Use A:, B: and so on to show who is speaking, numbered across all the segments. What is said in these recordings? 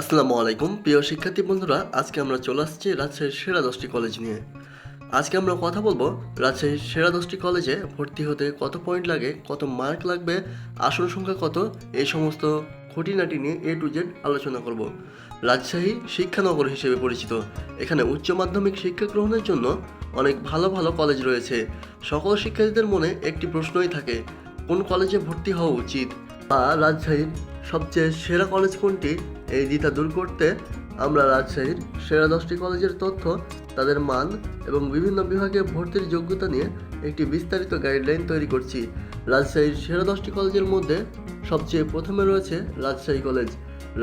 A: আসসালামু আলাইকুম, প্রিয় শিক্ষার্থী বন্ধুরা, আজকে আমরা চলে আসছি রাজশাহীর সেরা দশটি কলেজ নিয়ে। আজকে আমরা কথা বলব রাজশাহীর সেরা দশটি কলেজে ভর্তি হতে কত পয়েন্ট লাগে, কত মার্ক লাগবে আসন সংখ্যা কত, এই সমস্ত খুঁটিনাটি নিয়ে এ টু জেড আলোচনা করব। রাজশাহী শিক্ষানগর হিসেবে পরিচিত। এখানে উচ্চ মাধ্যমিক শিক্ষা গ্রহণের জন্য অনেক ভালো ভালো কলেজ রয়েছে। সকল শিক্ষার্থীদের মনে একটি প্রশ্নই থাকে, কোন কলেজে ভর্তি হওয়া উচিত? বা রাজশাহীর সবচেয়ে সেরা কলেজ কোনটি? এই দ্বিধা দূর করতে আমরা রাজশাহীর সেরা দশটি কলেজের তথ্য, তাদের মান এবং বিভিন্ন বিভাগে ভর্তির যোগ্যতা নিয়ে একটি বিস্তারিত গাইডলাইন তৈরি করছি। রাজশাহীর সেরা দশটি কলেজের মধ্যে সবচেয়ে প্রথমে রয়েছে রাজশাহী কলেজ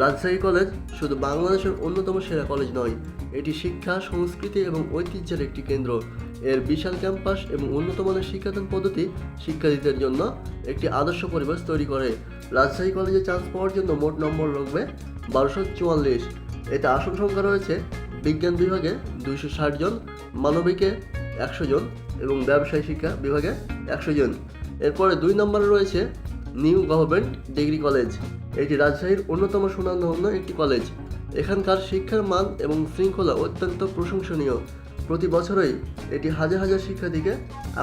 A: রাজশাহী কলেজ শুধু বাংলাদেশের অন্যতম সেরা কলেজ নয়, এটি শিক্ষা, সংস্কৃতি এবং ঐতিহ্যের একটি কেন্দ্র। এর বিশাল ক্যাম্পাস এবং উন্নত মানের শিক্ষাদান পদ্ধতি শিক্ষার্থীদের জন্য একটি আদর্শ পরিবেশ তৈরি করে। রাজশাহী কলেজে চান্স পাওয়ার জন্য মোট নম্বর লাগবে বারোশো চুয়াল্লিশ। এতে আসন সংখ্যা রয়েছে বিজ্ঞান বিভাগে দুইশো ষাট জন, মানবিকে একশো জন এবং ব্যবসায় শিক্ষা বিভাগে একশো জন। এরপরে দুই নম্বরে রয়েছে নিউ গভর্নমেন্ট ডিগ্রি কলেজ। এটি রাজশাহীর অন্যতম সুনামধন্য একটি কলেজ। এখানকার শিক্ষার মান এবং শৃঙ্খলা অত্যন্ত প্রশংসনীয়। প্রতি বছরই এটি হাজার হাজার শিক্ষার্থীকে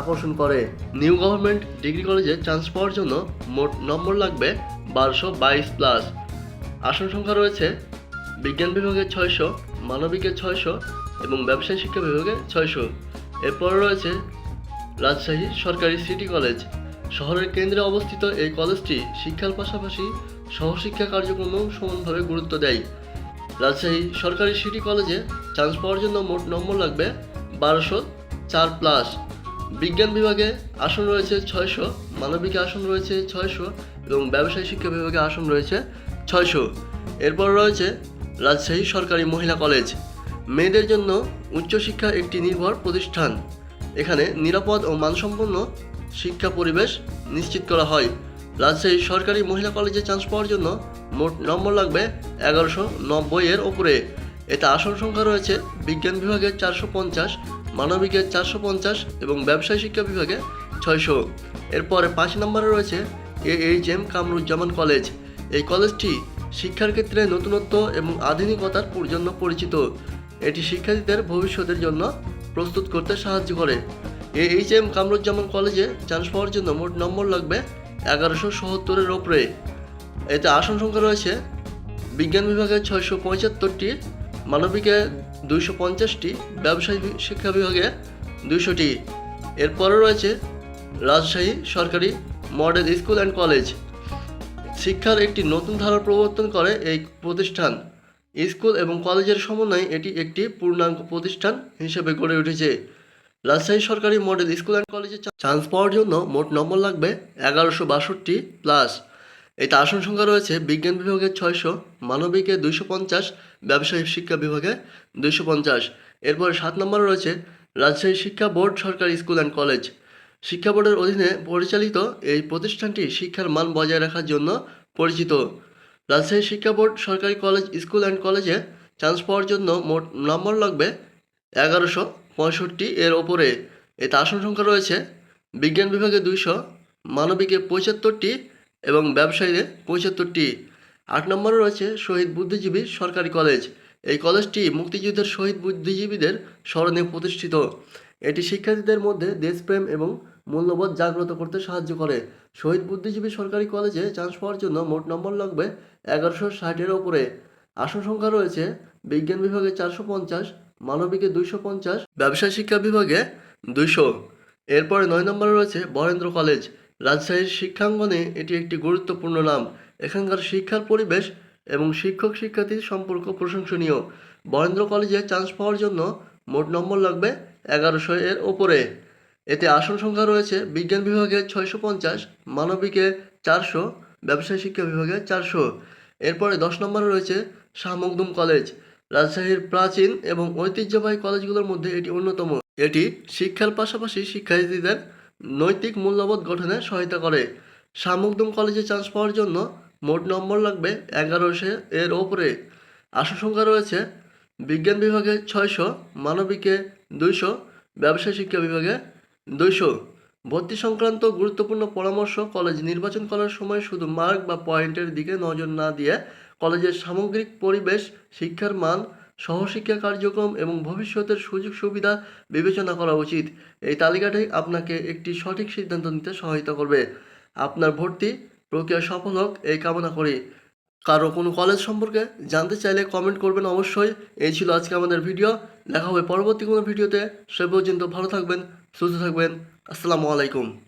A: আকর্ষণ করে। নিউ গভর্নমেন্ট ডিগ্রি কলেজে চান্স পাওয়ার জন্য মোট নম্বর লাগবে বারোশো বাইশ প্লাস আসন সংখ্যা রয়েছে বিজ্ঞান বিভাগে ছয়শো, মানবিকে ছয়শো এবং ব্যবসায় শিক্ষা বিভাগে ছয়শো। এরপর রয়েছে রাজশাহী সরকারি সিটি কলেজ শহরের কেন্দ্রে অবস্থিত এই কলেজটি শিক্ষার পাশাপাশি সহশিক্ষা কার্যক্রমেও সমানভাবে গুরুত্ব দেয়। রাজশাহী সরকারি সিটি কলেজে চান্স পাওয়ার জন্য মোট নম্বর লাগবে বারোশো চার প্লাস বিজ্ঞান বিভাগে আসন রয়েছে ছয়শো, মানবিকে আসন রয়েছে ছয়শো এবং ব্যবসায় শিক্ষা বিভাগে আসন রয়েছে ছয়শো। এরপর রয়েছে রাজশাহী সরকারি মহিলা কলেজ। মেয়েদের জন্য উচ্চশিক্ষা একটি নির্ভর প্রতিষ্ঠান। এখানে নিরাপদ ও মানসম্পন্ন শিক্ষা পরিবেশ নিশ্চিত করা হয়। রাজশাহী সরকারি মহিলা কলেজে চান্স পাওয়ার জন্য মোট নম্বর লাগবে এগারোশো নব্বই এর ওপরে। এতে আসন সংখ্যা রয়েছে বিজ্ঞান বিভাগে চারশো পঞ্চাশ, মানবিকে চারশো পঞ্চাশ এবং ব্যবসায় শিক্ষা বিভাগে ছয়শো। এরপরে পাঁচ নম্বরে রয়েছে A H M Kamruzzaman college. এই কলেজটি শিক্ষার ক্ষেত্রে নতুনত্ব এবং আধুনিকতার জন্য পরিচিত। এটি শিক্ষার্থীদের ভবিষ্যতের জন্য প্রস্তুত করতে সাহায্য করে। এ এইচ এম কামরুজ্জামান কলেজে চান্স পাওয়ার জন্য মোট নম্বর লাগবে এগারোশো সত্তরের ওপরে এতে আসন সংখ্যা রয়েছে, বিজ্ঞান বিভাগে ছয়শো পঁচাত্তরটি মানবিকে দুইশো পঞ্চাশটি, ব্যবসায়ী শিক্ষা বিভাগে দুইশোটি। এরপরে রয়েছে, রাজশাহী সরকারি মডেল স্কুল অ্যান্ড কলেজ। শিক্ষার একটি নতুন ধারার প্রবর্তন করে এই প্রতিষ্ঠান। স্কুল এবং কলেজের সমন্বয়ে এটি একটি পূর্ণাঙ্গ প্রতিষ্ঠান হিসেবে গড়ে উঠেছে। রাজশাহী সরকারি মডেল স্কুল অ্যান্ড কলেজে চান্স পাওয়ার জন্য মোট নম্বর লাগবে এগারোশো বাষট্টি প্লাস এতে আসন সংখ্যা রয়েছে বিজ্ঞান বিভাগে ছয়শো, মানবিকে দুইশো পঞ্চাশ ব্যবসায়িক শিক্ষা বিভাগে দুইশো পঞ্চাশ। এরপরে সাত নম্বরে রয়েছে রাজশাহী শিক্ষা বোর্ড সরকারি স্কুল অ্যান্ড কলেজ শিক্ষা বোর্ডের অধীনে পরিচালিত এই প্রতিষ্ঠানটি শিক্ষার মান বজায় রাখার জন্য পরিচিত। রাজশাহী শিক্ষা বোর্ড সরকারি কলেজ স্কুল অ্যান্ড কলেজে চান্স পাওয়ার জন্য মোট নম্বর লাগবে এগারোশো পঁয়ষট্টি এর ওপরে এতে আসন সংখ্যা রয়েছে। বিজ্ঞান বিভাগে দুইশো, মানবিকে পঁচাত্তরটি এবং ব্যবসায়ীতে পঁচাত্তরটি আট নম্বরে রয়েছে শহীদ বুদ্ধিজীবী সরকারি কলেজ। এই কলেজটি মুক্তিযুদ্ধের শহীদ বুদ্ধিজীবীদের স্মরণে প্রতিষ্ঠিত। এটি শিক্ষার্থীদের মধ্যে দেশপ্রেম এবং মূল্যবোধ জাগ্রত করতে সাহায্য করে। শহীদ বুদ্ধিজীবী সরকারি কলেজে চান্স পাওয়ার জন্য মোট নম্বর লাগবে এগারোশো ষাটের ওপরে। আসন সংখ্যা রয়েছে বিজ্ঞান বিভাগে চারশো পঞ্চাশ মানবিকে দুইশো পঞ্চাশ ব্যবসায় শিক্ষা বিভাগে দুইশো। এরপরে নয় নম্বরে রয়েছে বরেন্দ্র কলেজ। রাজশাহীর শিক্ষাঙ্গনে এটি একটি গুরুত্বপূর্ণ নাম। এখানকার শিক্ষার পরিবেশ এবং শিক্ষক শিক্ষার্থীর সম্পর্ক প্রশংসনীয়। বরেন্দ্র কলেজে চান্স পাওয়ার জন্য মোট নম্বর লাগবে এগারোশো এর ওপরে। এতে আসন সংখ্যা রয়েছে বিজ্ঞান বিভাগে ছয়শো পঞ্চাশ, মানবিকে চারশো, ব্যবসায় শিক্ষা বিভাগে চারশো। এরপরে দশ নম্বরে রয়েছে শাহ কলেজ। রাজশাহীর প্রাচীন এবং ঐতিহ্যবাহী কলেজগুলোর মধ্যে এটি অন্যতম। এটি শিক্ষার পাশাপাশি শিক্ষার্থীদের নৈতিক মূল্যবোধ গঠনে সহায়তা করে। শাহ মখদুম কলেজে চান্স পাওয়ার জন্য মোট নম্বর লাগবে এগারোশো এর ওপরে। আসন সংখ্যা রয়েছে বিজ্ঞান বিভাগে ছয়শো, মানবিকে দুইশো ব্যবসায় শিক্ষা বিভাগে দুইশো। ভর্তি সংক্রান্ত গুরুত্বপূর্ণ পরামর্শ কলেজ নির্বাচন করার সময় শুধু মার্ক বা পয়েন্টের দিকে নজর না দিয়ে কলেজের সামগ্রিক পরিবেশ, শিক্ষার মান, সহশিক্ষা কার্যক্রম এবং ভবিষ্যতের সুযোগ সুবিধা বিবেচনা করা উচিত। এই তালিকাটি আপনাকে একটি সঠিক সিদ্ধান্ত নিতে সহায়তা করবে। আপনার ভর্তি প্রক্রিয়া সফল হোক, এই কামনা করি। কারও কোনো কলেজ সম্পর্কে জানতে চাইলে কমেন্ট করবেন অবশ্যই। এই ছিল আজকে আমাদের ভিডিও। দেখা হবে পরবর্তী কোনো ভিডিওতে। সে পর্যন্ত ভালো থাকবেন, সুস্থ থাকবেন। আসসালামু আলাইকুম।